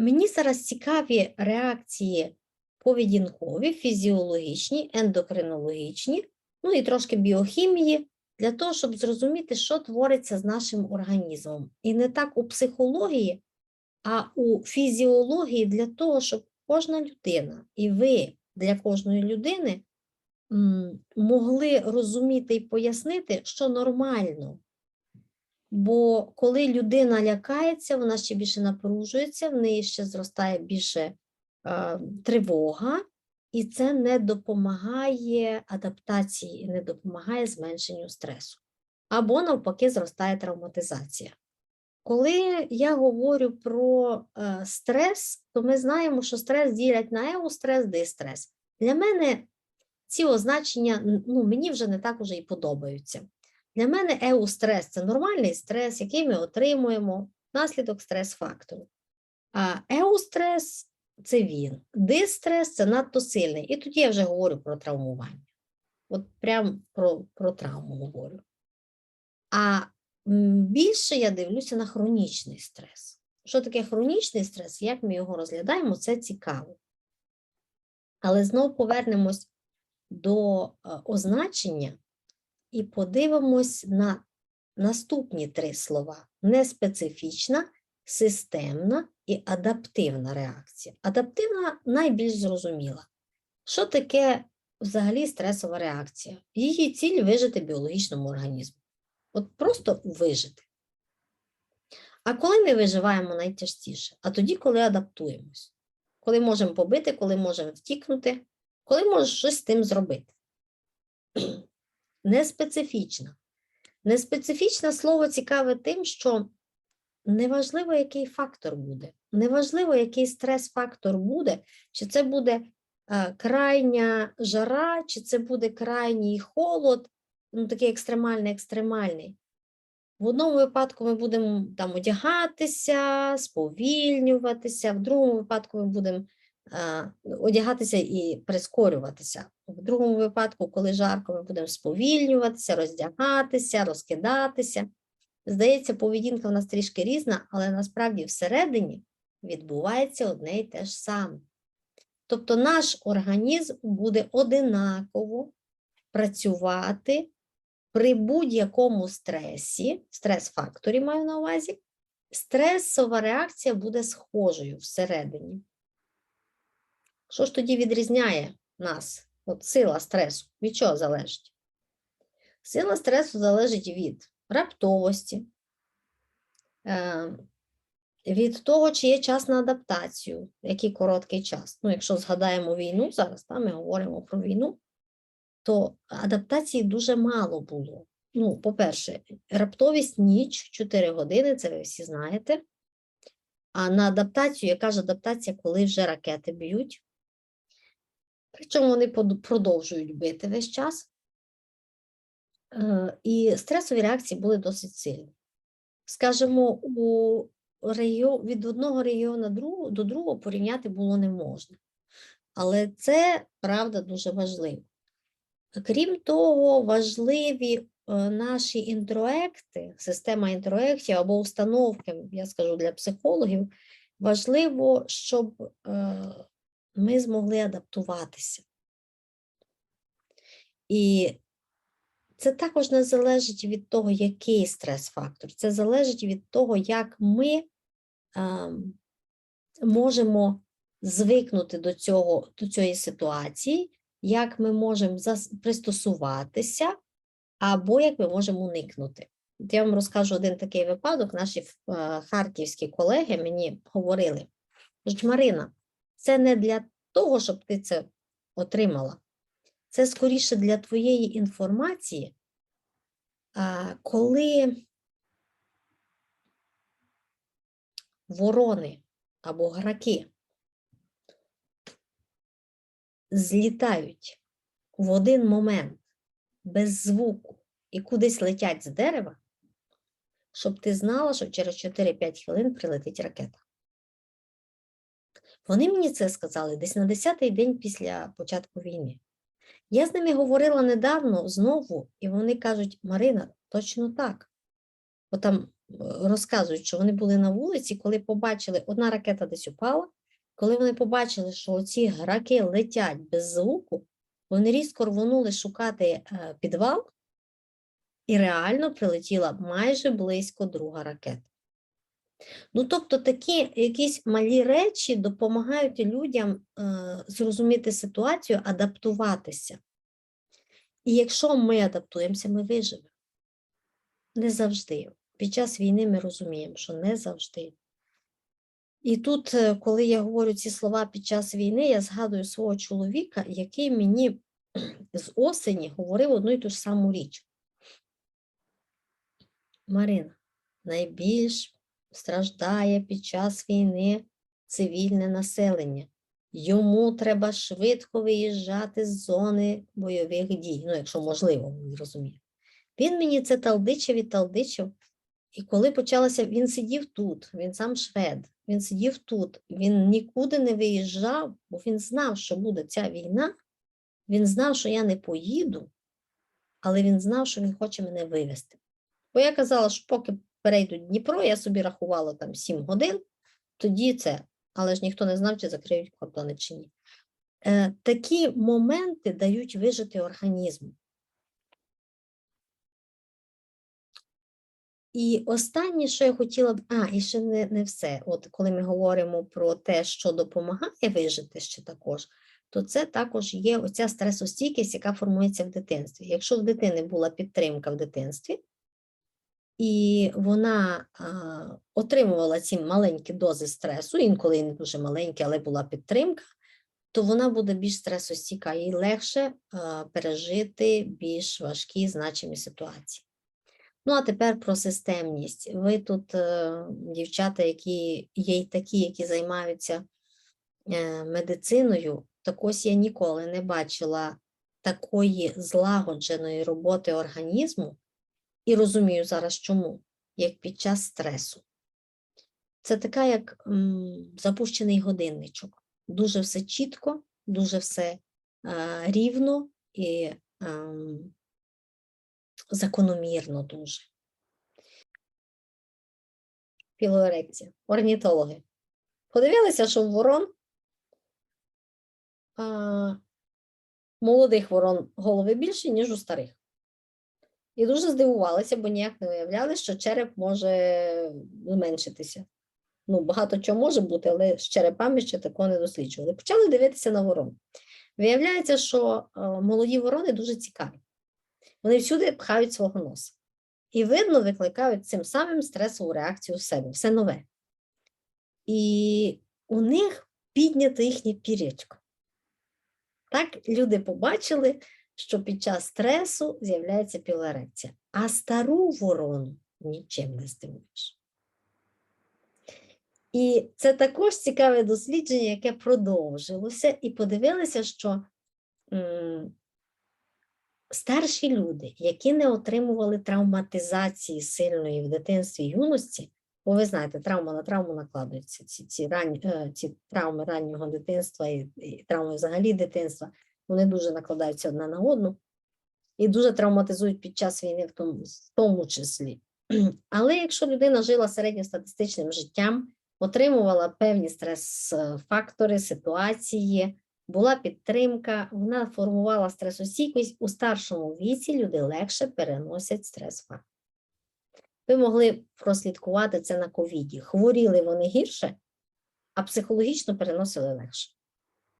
Мені зараз цікаві реакції поведінкові, фізіологічні, ендокринологічні, ну і трошки біохімії, для того, щоб зрозуміти, що твориться з нашим організмом. І не так у психології, а у фізіології для того, щоб кожна людина, і ви для кожної людини могли розуміти і пояснити, що нормально. Бо коли людина лякається, вона ще більше напружується, в неї ще зростає більше е, тривога, і це не допомагає адаптації, не допомагає зменшенню стресу. Або навпаки, зростає травматизація. Коли я говорю про е, стрес, то ми знаємо, що стрес ділять на еустрес, дистрес. Для мене ці означення ну, мені вже не так уже і подобаються. Для мене еустрес це нормальний стрес, який ми отримуємо внаслідок стрес-фактору. А еустрес це він. Дистрес це надто сильний. І тоді я вже говорю про травмування. От прям про, про травму говорю. А більше я дивлюся на хронічний стрес. Що таке хронічний стрес? Як ми його розглядаємо, це цікаво. Але знову повернемось до е, означення і подивимось на наступні три слова: неспецифічна, системна і адаптивна реакція. Адаптивна найбільш зрозуміла. Що таке взагалі стресова реакція? Її ціль вижити біологічному організму. От просто вижити. А коли ми виживаємо найтяжчіше? А тоді, коли адаптуємось, коли можемо побити, коли можемо втікнути, коли можеш щось з тим зробити. Неспецифічна. Неспецифічне слово цікаве тим, що неважливо, який фактор буде, неважливо, який стрес-фактор буде, чи це буде е, крайня жара, чи це буде крайній холод, ну такий екстремальний, екстремальний. В одному випадку ми будемо там одягатися, сповільнюватися, в другому випадку ми будемо одягатися і прискорюватися. В другому випадку, коли жарко, ми будемо сповільнюватися, роздягатися, розкидатися. Здається, поведінка в нас трішки різна, але насправді всередині відбувається одне і те ж саме. Тобто наш організм буде одинаково працювати при будь-якому стресі, стрес-факторі маю на увазі, стресова реакція буде схожою всередині. Що ж тоді відрізняє нас? От сила стресу. Від чого залежить? Сила стресу залежить від раптовості, е, від того, чи є час на адаптацію, який короткий час. Ну, якщо згадаємо війну, зараз та, ми говоримо про війну, то адаптації дуже мало було. Ну, по-перше, раптовість ніч 4 години, це ви всі знаєте. А на адаптацію, яка ж адаптація, коли вже ракети б'ють? Причому вони продовжують бити весь час. Е, І стресові реакції були досить сильні. Скажімо, у регіо- від одного регіону до другого порівняти було не можна. Але це правда дуже важливо. Крім того, важливі е, наші інтроекти, система інтроектів або установки, я скажу для психологів, важливо, щоб е, ми змогли адаптуватися. І це також не залежить від того, який стрес-фактор. Це залежить від того, як ми ем, можемо звикнути до, цього, до цієї ситуації, як ми можемо пристосуватися, або як ми можемо уникнути. От я вам розкажу один такий випадок. Наші е, харківські колеги мені говорили: Марина, це не для того, щоб ти це отримала. Це скоріше для твоєї інформації, коли ворони або граки злітають в один момент без звуку і кудись летять з дерева, щоб ти знала, що через 4-5 хвилин прилетить ракета. Вони мені це сказали десь на 10-й день після початку війни. Я з ними говорила недавно знову, і вони кажуть: Марина, точно так. Бо там розказують, що вони були на вулиці, коли побачили, одна ракета десь упала, коли вони побачили, що ці раки летять без звуку, вони різко рвонули шукати е, підвал, і реально прилетіла майже близько друга ракета. Ну, тобто такі якісь малі речі допомагають людям е, зрозуміти ситуацію, адаптуватися. І якщо ми адаптуємося, ми виживемо. Не завжди. Під час війни ми розуміємо, що не завжди. І тут, е, коли я говорю ці слова під час війни, я згадую свого чоловіка, який мені з осені говорив одну і ту ж саму річ. Марина, найбільш страждає під час війни цивільне населення. Йому треба швидко виїжджати з зони бойових дій. Ну, якщо можливо, ви розумієте. Він мені це талдичив і талдичив. І коли почалося, він сидів тут, він сам швед, він сидів тут, він нікуди не виїжджав, бо він знав, що буде ця війна. Він знав, що я не поїду, але він знав, що він хоче мене вивезти. Бо я казала, що поки перейдуть Дніпро, я собі рахувала там 7 годин, тоді це, але ж ніхто не знав, чи закриють кордони чи ні. Е, такі моменти дають вижити організму. І останнє, що я хотіла б, а, і ще не, не все. От коли ми говоримо про те, що допомагає вижити ще також, то це також є оця стресостійкість, яка формується в дитинстві. Якщо в дитини була підтримка в дитинстві, і вона отримувала ці маленькі дози стресу, інколи не дуже маленькі, але була підтримка, то вона буде більш стресостійка, їй легше пережити більш важкі значимі ситуації. Ну, а тепер про системність. Ви тут, е, дівчата, які є й такі, які займаються е, медициною, так ось я ніколи не бачила такої злагодженої роботи організму, і розумію зараз чому, як під час стресу. Це така, як м, запущений годинничок. Дуже все чітко, дуже все е, рівно і ем, закономірно дуже. Пілоерекція. Орнітологи. Подивилися, що ворон а, молодих ворон голови більше, ніж у старих. І дуже здивувалися, бо ніяк не уявляли, що череп може зменшитися. Ну, багато чого може бути, але з черепами ще такого не досліджували. Почали дивитися на ворон. Виявляється, що молоді ворони дуже цікаві. Вони всюди пхають свого носа. І, видно, викликають цим самим стресову реакцію в себе, все нове. І у них піднято їхнє пірячко. Так, люди побачили, що під час стресу з'являється пілорекція, а стару ворону нічим не здивуєш. І це також цікаве дослідження, яке продовжилося, і подивилися, що старші люди, які не отримували травматизації сильної в дитинстві і юності, бо ви знаєте, травма на травму накладуються, ці, ці, рань, е, ці травми раннього дитинства і, і травми взагалі дитинства, вони дуже накладаються одна на одну і дуже травматизують під час війни, в тому, в тому числі. Але якщо людина жила середньостатистичним життям, отримувала певні стрес-фактори, ситуації, була підтримка, вона формувала стресостійкість, у старшому віці люди легше переносять стрес-фактор. Ви могли прослідкувати це на ковіді. Хворіли вони гірше, а психологічно переносили легше.